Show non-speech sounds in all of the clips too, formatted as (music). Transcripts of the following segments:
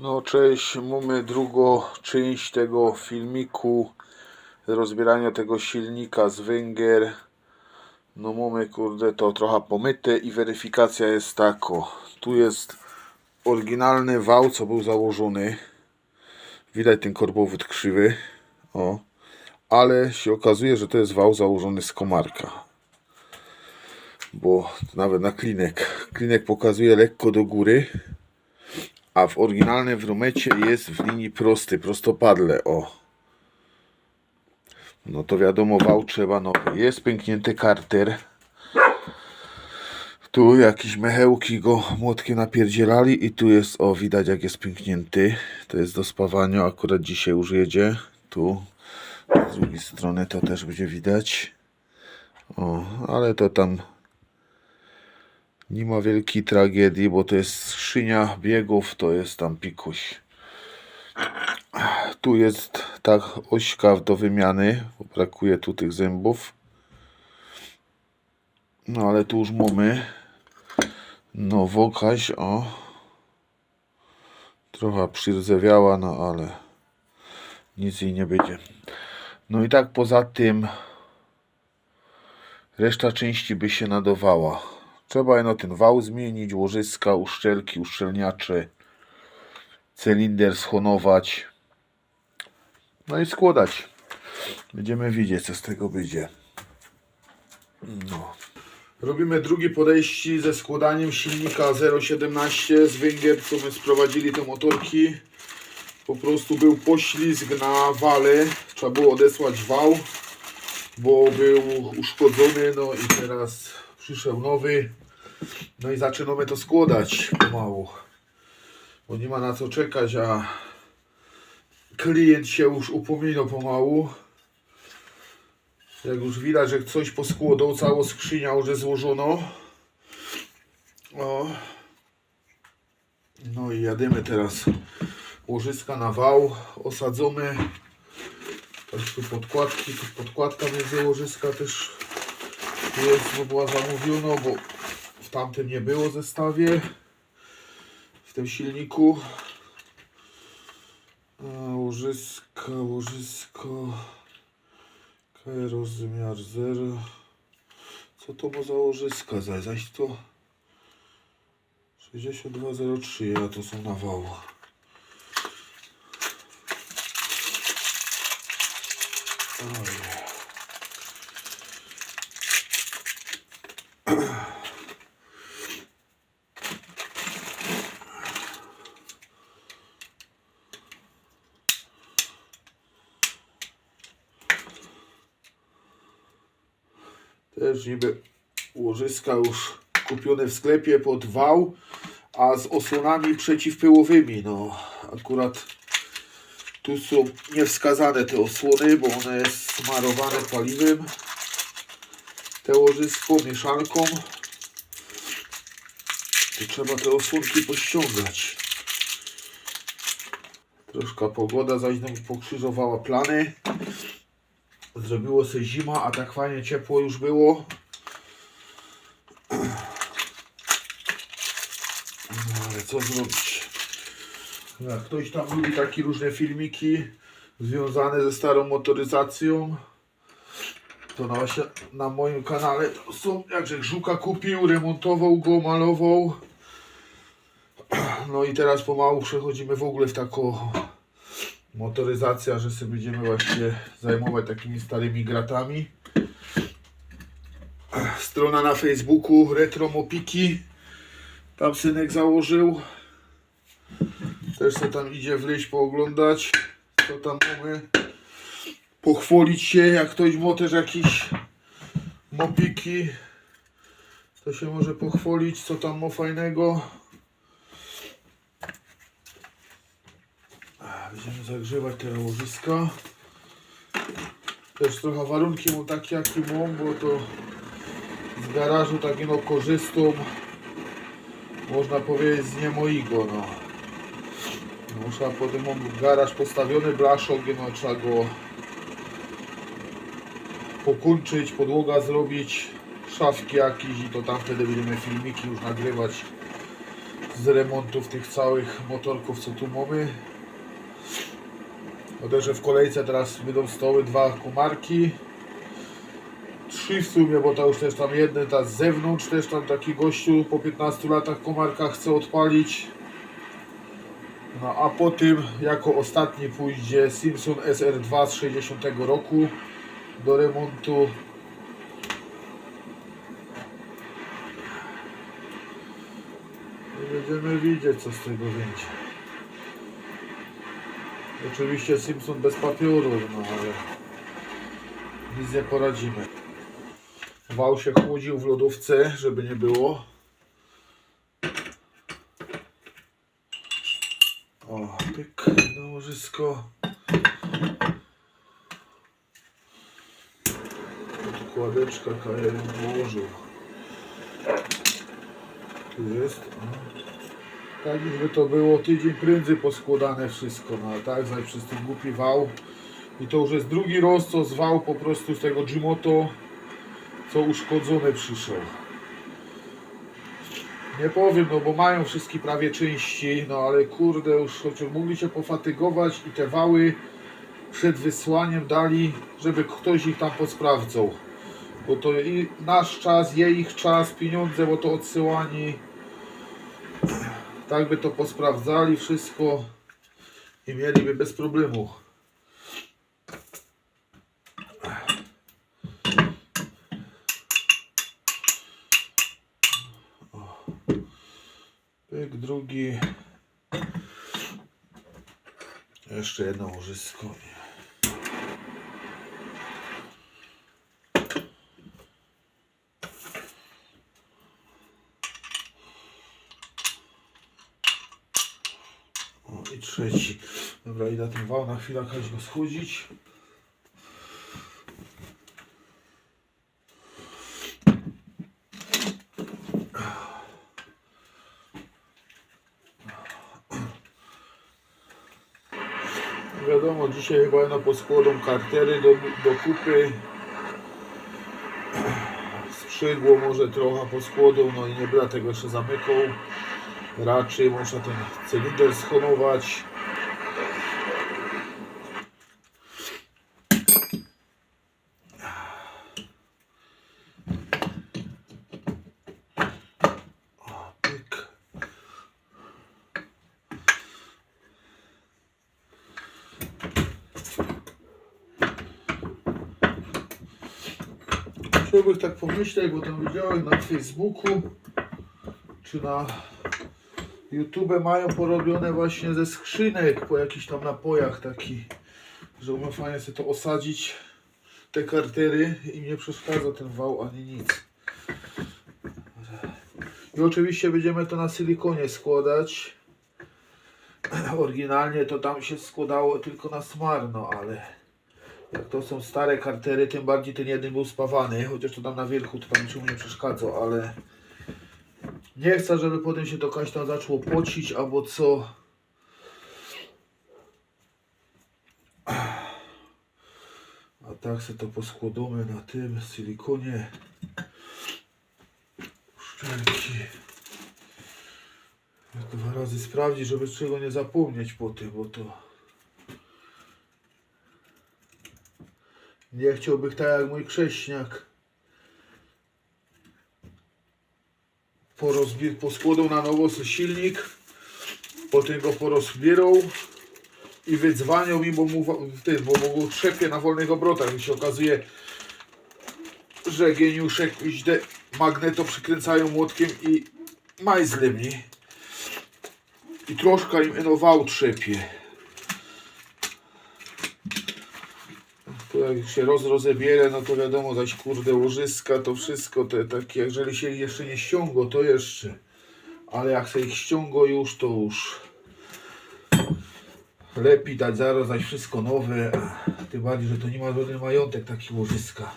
No cześć, mamy drugą część tego filmiku rozbierania tego silnika z Węgier. No mamy kurde to trochę pomyte i weryfikacja jest tako. Tu jest oryginalny wał co był założony. Widać ten korbowód krzywy. O. Ale się okazuje, że to jest wał założony z komarka. Bo nawet na klinek. Klinek pokazuje lekko do góry a w oryginalnym wromecie jest w linii prosty, prostopadle, o. No to wiadomo, wał trzeba nowy. Jest pęknięty karter. Tu jakieś mechełki go młotkiem napierdzielali i tu jest, o widać jak jest pęknięty. To jest do spawania, akurat dzisiaj już jedzie. Tu, z drugiej strony to też będzie widać. O, ale to tam nie ma wielkiej tragedii, bo to jest skrzynia biegów, to jest tam pikuś. Tu jest tak ośka do wymiany, bo brakuje tu tych zębów. No ale tu już mamy nowokaś, o. Trochę przyrzewiała, no ale nic jej nie będzie. No i tak poza tym reszta części by się nadawała. Trzeba jeno ten wał zmienić, łożyska, uszczelki, uszczelniacze, cylinder schonować. No i składać. Będziemy widzieć, co z tego będzie. No. Robimy drugie podejście ze składaniem silnika 017 z Węgier, co my sprowadzili te motorki. Po prostu był poślizg na wale. Trzeba było odesłać wał, bo był uszkodzony. No i teraz przyszedł nowy. No i zaczynamy to składać pomału. Bo nie ma na co czekać, a klient się już upominał pomału. Jak już widać, że coś poskładał, całą skrzynia już złożono. O. No i jadymy teraz łożyska na wał, osadzony. Też tu podkładki, tu podkładka między łożyska też jest, bo była zamówiona, bo w tamtym nie było zestawie. W tym silniku. A, łożyska, łożysko. Rozmiar 0. Co to ma za łożyska? Zaś, zaś to 6203, a to są na wał. Oj. Też niby łożyska już kupione w sklepie pod wał, a z osłonami przeciwpyłowymi. No, akurat tu są niewskazane te osłony, bo one jest smarowane paliwem. Te łożysko mieszanką. Tu trzeba te osłonki pościągać. Troszkę pogoda zaś nam pokrzyżowała plany. Zrobiło się zima, a tak fajnie ciepło już było. No ale co zrobić? Jak ktoś tam lubi takie różne filmiki związane ze starą motoryzacją, to na, na moim kanale są, jakże Żuka kupił, remontował go, malował. No i teraz pomału przechodzimy w ogóle w taką motoryzacja, że sobie będziemy właśnie zajmować takimi starymi gratami. Strona na Facebooku Retro Mopiki. Tam synek założył. Też se tam idzie wleźć pooglądać. Co tam mamy. Pochwalić się, jak ktoś ma też jakieś mopiki. To się może pochwalić, co tam ma fajnego. Będziemy zagrzewać te łożyska. Też trochę warunki mu takie jakie mam, bo to z garażu takiego korzystam. Można powiedzieć z nie mojego, no. no trzeba potem mam garaż postawiony, blaszok, no trzeba go pokończyć, podłoga zrobić, szafki jakieś i to tam wtedy będziemy filmiki już nagrywać z remontów tych całych motorków, co tu mamy. Oderzę w kolejce teraz będą stoły dwa kumarki. Trzy w sumie, bo to już też tam jeden, ta z zewnątrz też tam taki gościu po 15 latach komarka chce odpalić. No a po tym jako ostatni pójdzie Simpson SR2 z 60 roku do remontu. I będziemy widzieć co z tego będzie. Oczywiście Simpson bez papierów, no ale nic nie poradzimy. Wał się chłodził w lodówce, żeby nie było. O, pyk, na łożysko. Kładeczka kajerem położył. Tu jest. O. Tak już by to było tydzień prędzej poskładane wszystko, no ale tak, zaś przez ten głupi wał. I to już jest drugi roz, co zwał po prostu z tego Jimoto, co uszkodzony przyszedł. Nie powiem, no bo mają wszystkie prawie części, no ale kurde, już chociaż mogli się pofatygować i te wały przed wysłaniem dali, żeby ktoś ich tam posprawdzał. Bo to i nasz czas, jej ich czas, pieniądze, bo to odsyłani. Tak by to posprawdzali wszystko i mieliby bez problemu. Pyk, drugi. Jeszcze jedno łożysko. Nie. O i trzeci. Dobra, idę ten wał na chwilę jakaś go schodzić. Wiadomo, dzisiaj chyba no poskładą kartery do, do kupy. Sprzydło może trochę poskładą, no i nie będę tego jeszcze zamykał. Raczej można ten cylinder schonować. Chciałbym tak pomyśleć, bo tam widziałem na Facebooku czy na YouTube mają porobione właśnie ze skrzynek po jakichś tam napojach taki, że umiem fajnie sobie to osadzić te kartery i nie przeszkadza ten wał ani nic. I oczywiście będziemy to na silikonie składać. (clears throat) Oryginalnie to tam się składało tylko na smarno, ale jak to są stare kartery, tym bardziej ten jeden był spawany, chociaż to tam na wierzchu to tam niczemu nie przeszkadza, ale nie chcę, żeby potem się to kaś tam zaczęło pocić albo co. A tak sobie to poskładamy na tym silikonie. Szczelki. Dwa razy sprawdzić, żeby czego nie zapomnieć po tym, bo to... Nie chciałbym tak jak mój krześniak. porozbi- poskładał na nowo silnik, potem go porozbierał i wydzwaniał mi, bo mu w tym, bo mu trzepie na wolnych obrotach i się okazuje, że geniuszek źle magneto przykręcają młotkiem i majzlem, nie? I troszkę im enował trzepie. Jak się roz rozebierę, no to wiadomo, zaś kurde łożyska, to wszystko te takie, jeżeli się jeszcze nie ściągo, to jeszcze. Ale jak się ich ściągo już, to już lepiej dać zaraz, zaś wszystko nowe. Tym bardziej, że to nie ma żaden majątek taki łożyska.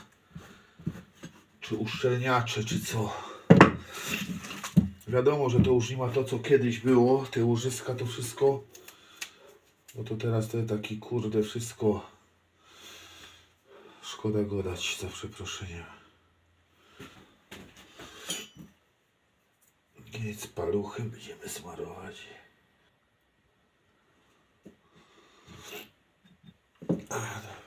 Czy uszczelniacze, czy co. Wiadomo, że to już nie ma to, co kiedyś było. Te łożyska, to wszystko. No to teraz te taki kurde wszystko. Szkoda go dać za przeproszeniem. koniec paluchy będziemy smarować. A, dobra.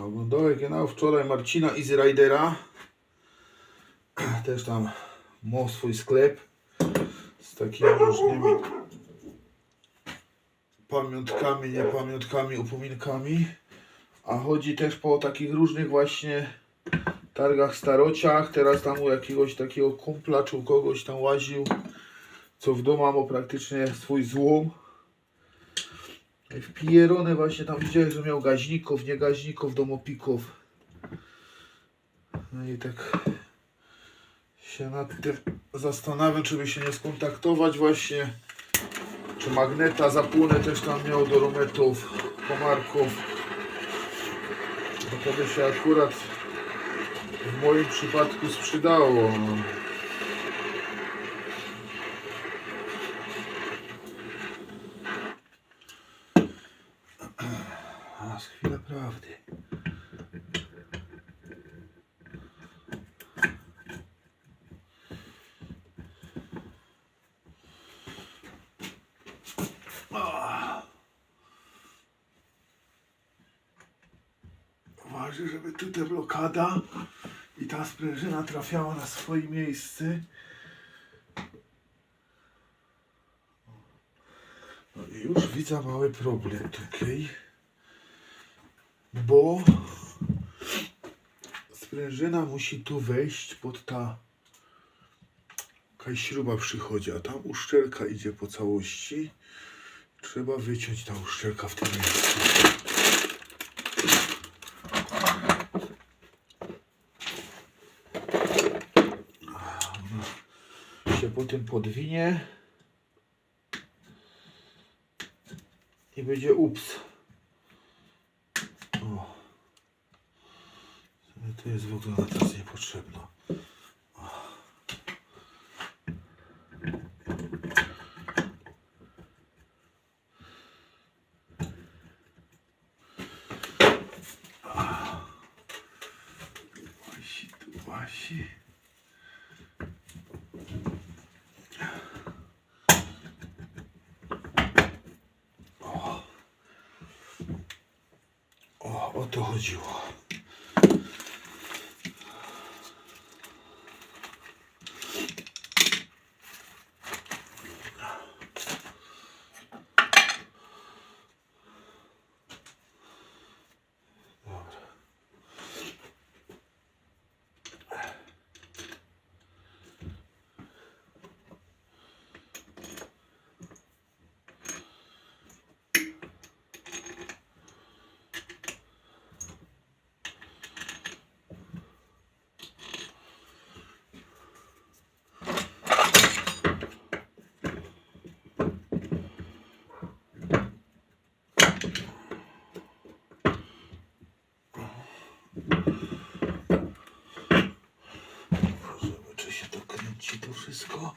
A Oglądałem kanał wczoraj Marcina Easy Ridera. (clears throat) Też tam ma swój sklep z takimi różnymi pamiątkami, nie pamiątkami, upominkami. A chodzi też po takich różnych właśnie targach starociach. Teraz tam u jakiegoś takiego kumpla czy u kogoś tam łaził, co w domu ma praktycznie swój złom. W Pierone właśnie tam widziałem, że miał gaźników, nie gaźników, domopików. No i tak się nad tym zastanawiam, czy by się nie skontaktować właśnie. Czy magneta zapłonę też tam miał do rumetów, komarków. Bo to by się akurat w moim przypadku sprzedało. no. A, z chwilę prawdy. Ważne, żeby tutaj blokada i ta sprężyna trafiała na swoje miejsce. No i już widzę mały problem tutaj, bo sprężyna musi tu wejść pod ta jakaś śruba przychodzi, a tam uszczelka idzie po całości. Trzeba wyciąć ta uszczelka w tym miejscu. się potem podwinie i będzie ups. O. To jest w ogóle na teraz niepotrzebne. O, o to chodziło. Dobra. Zobaczymy, czy się to kręci to wszystko.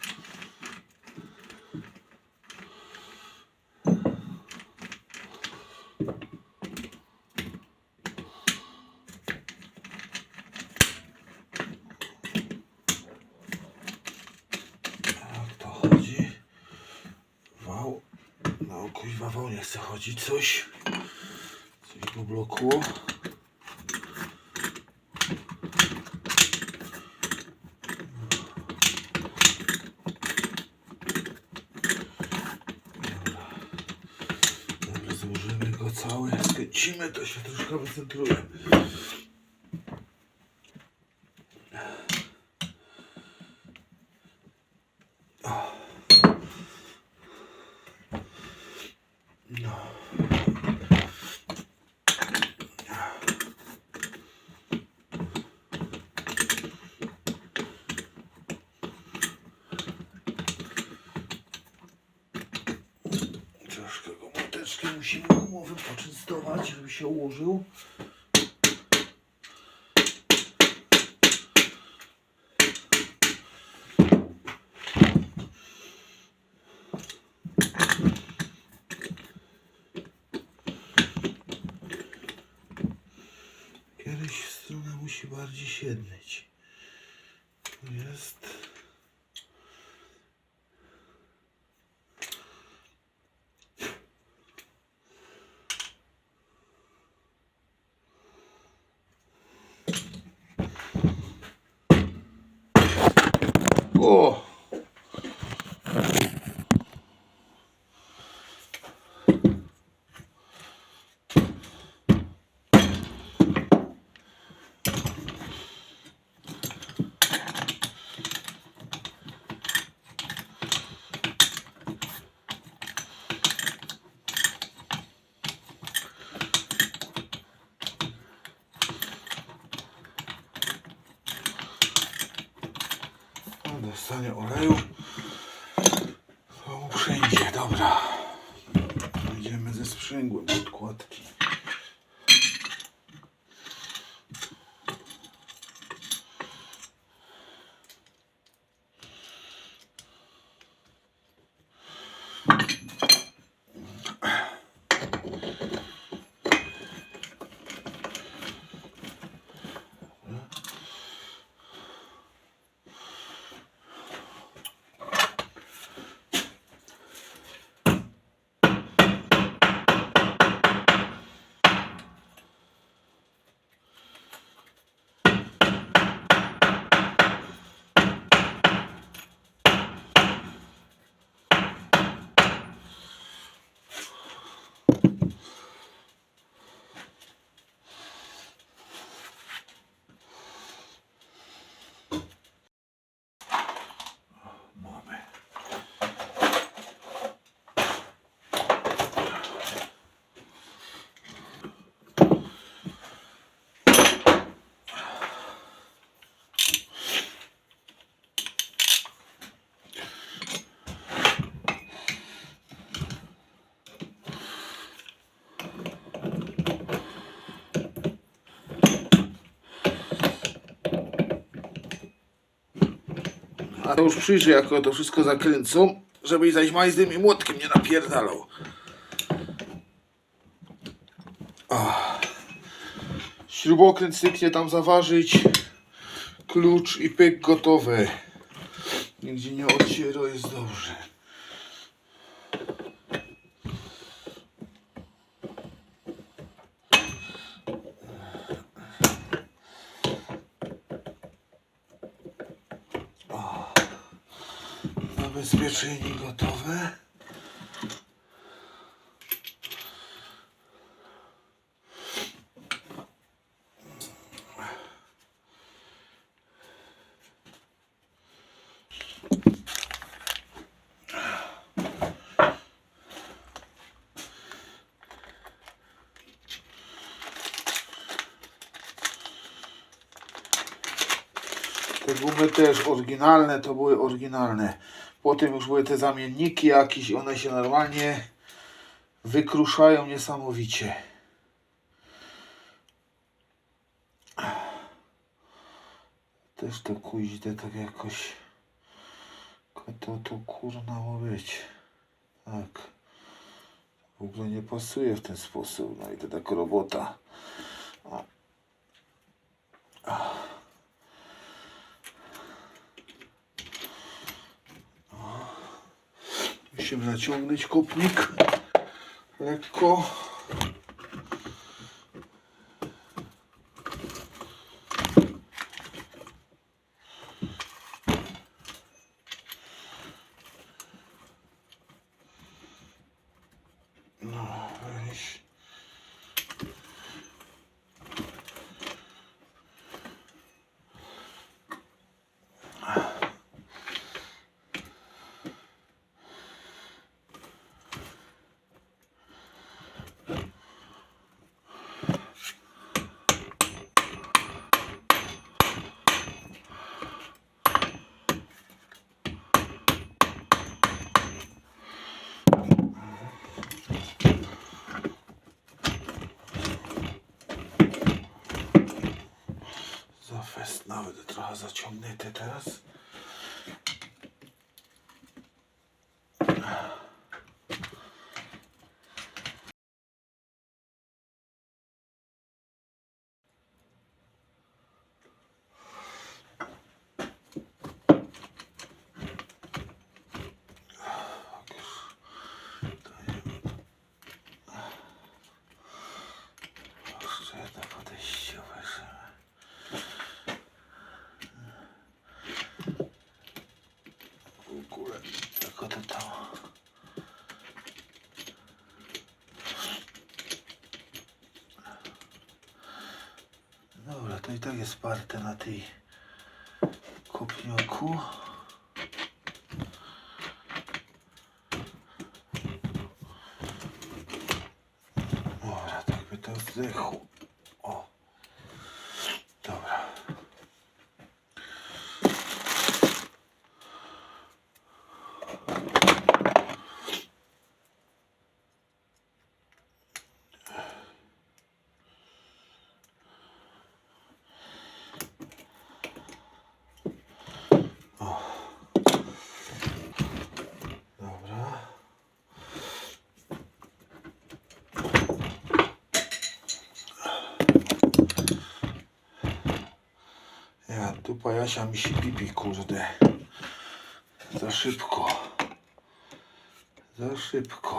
Jak to chodzi? Wał. Wał nie chce chodzić coś. Coś go blokło. Dobra, złożymy go cały, skręcimy, to się troszkę wycentruje. No. Musimy gumowym poczęstować, żeby się ułożył. Kiedyś strona musi bardziej siedmieć. Tu jest. O! Dostanie oleju. To mu wszędzie, dobra. Idziemy ze sprzęgłem podkładki. To już przyjrzy, jak to wszystko zakręcą, żeby zaś majzdem i młotkiem nie napierdalał. Śrubokręt styknie tam zaważyć. Klucz i pyk gotowe. Nigdzie nie odciero, jest dobrze. Zabezpieczenie gotowe. Te gumy też oryginalne, to były oryginalne. Potem już były te zamienniki jakieś, one się normalnie wykruszają niesamowicie. Też to kuźde tak jakoś. To to kurna ma być. Tak. W ogóle nie pasuje w ten sposób. No i to tak robota. Musimy naciągnąć kopnik lekko. А зачем мне это раз? Jest parte na tej kopnioku. Dobra, tak by to zdechło. Pajasia mi się pipi, kurde. Za szybko. Za szybko.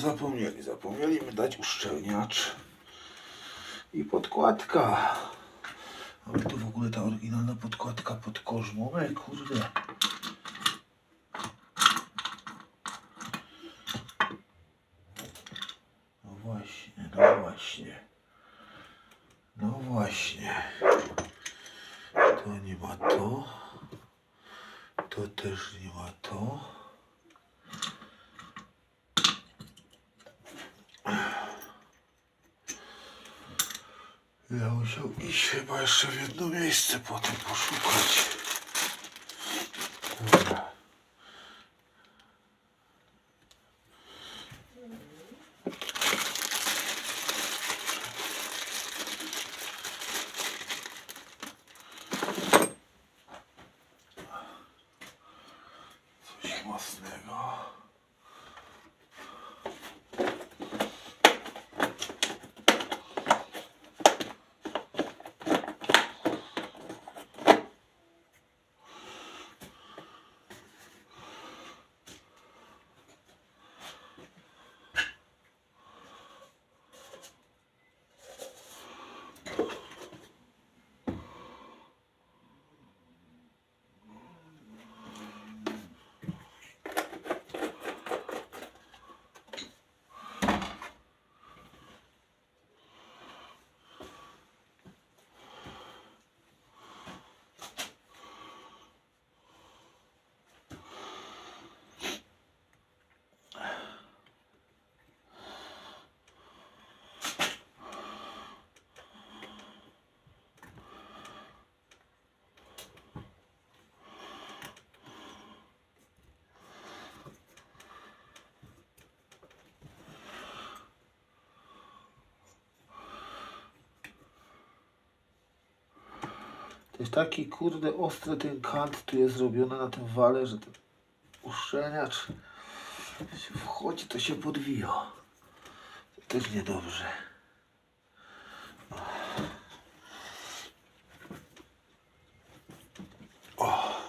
My zapomnieli? Zapomnieliśmy dać uszczelniacz i podkładka. Ale tu w ogóle ta oryginalna podkładka pod korzmą. Ej, kurde. No właśnie, no właśnie. No właśnie. To nie ma to. To też nie ma to. Ja musiał iść chyba jeszcze w jedno miejsce potem poszukać. Dobra. To jest taki kurde ostry ten kant tu jest zrobiony na tym wale, że ten uszczelniacz się wchodzi, to się podwija. To też niedobrze. O.